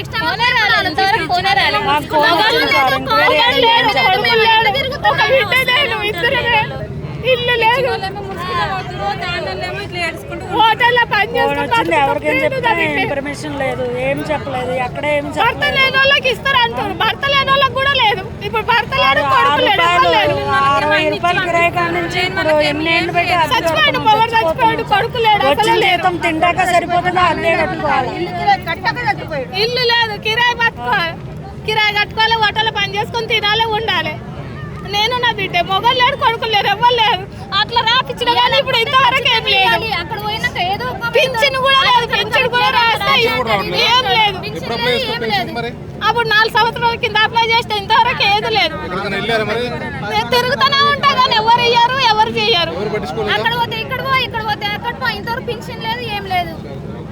Next ఇల్లు లేదు. హోటల్లో పని ఎవరికేం చెప్తే ఇన్ఫర్మేషన్ లేదు. ఏం చెప్పలేదు. ఎక్కడ ఏం భర్త చెప్పలేదు. లేని వాళ్ళకి ఇస్తారు అంటారు భర్త లేని వాళ్ళకి కూడా లేదు ఇప్పుడు భర్త లేడు ఆరు కొడుకు లేడు రూపాయలు ఎవరు లేడు అరవై రూపాయలు నుంచి ఇప్పుడు పెట్టి చచ్చిపోయాడు చచ్చిపోయాడు కొడుకు లేడు అసలు తింటాక కట్టుకోవాలి. ఇల్లు లేదు కిరాయి పట్టుకోవాలి కిరాయి కట్టుకోవాలి హోటల్లో పని చేసుకొని తినాలి ఉండాలి. నేను నా బిడ్డ మొగలు లేడు కొడుకు లేరు ఎవ్వరు లేరు. అట్లా రాపిచ్చిన కానీ ఇప్పుడు ఇంతవరకు ఏం లేదు. అక్కడ పోయినాక ఏదో పింఛన్ కూడా లేదు పింఛన్ కూడా రాస్తే ఏం లేదు. అప్పుడు నాలుగు సంవత్సరాల కింద అప్లై చేస్తే ఇంతవరకు ఏది లేదు. తిరుగుతూనే అక్కడ పోతే ఇక్కడ ఇక్కడ పోతే అక్కడ పో. ఇంతవరకు పింఛన్ లేదు ఏం లేదు.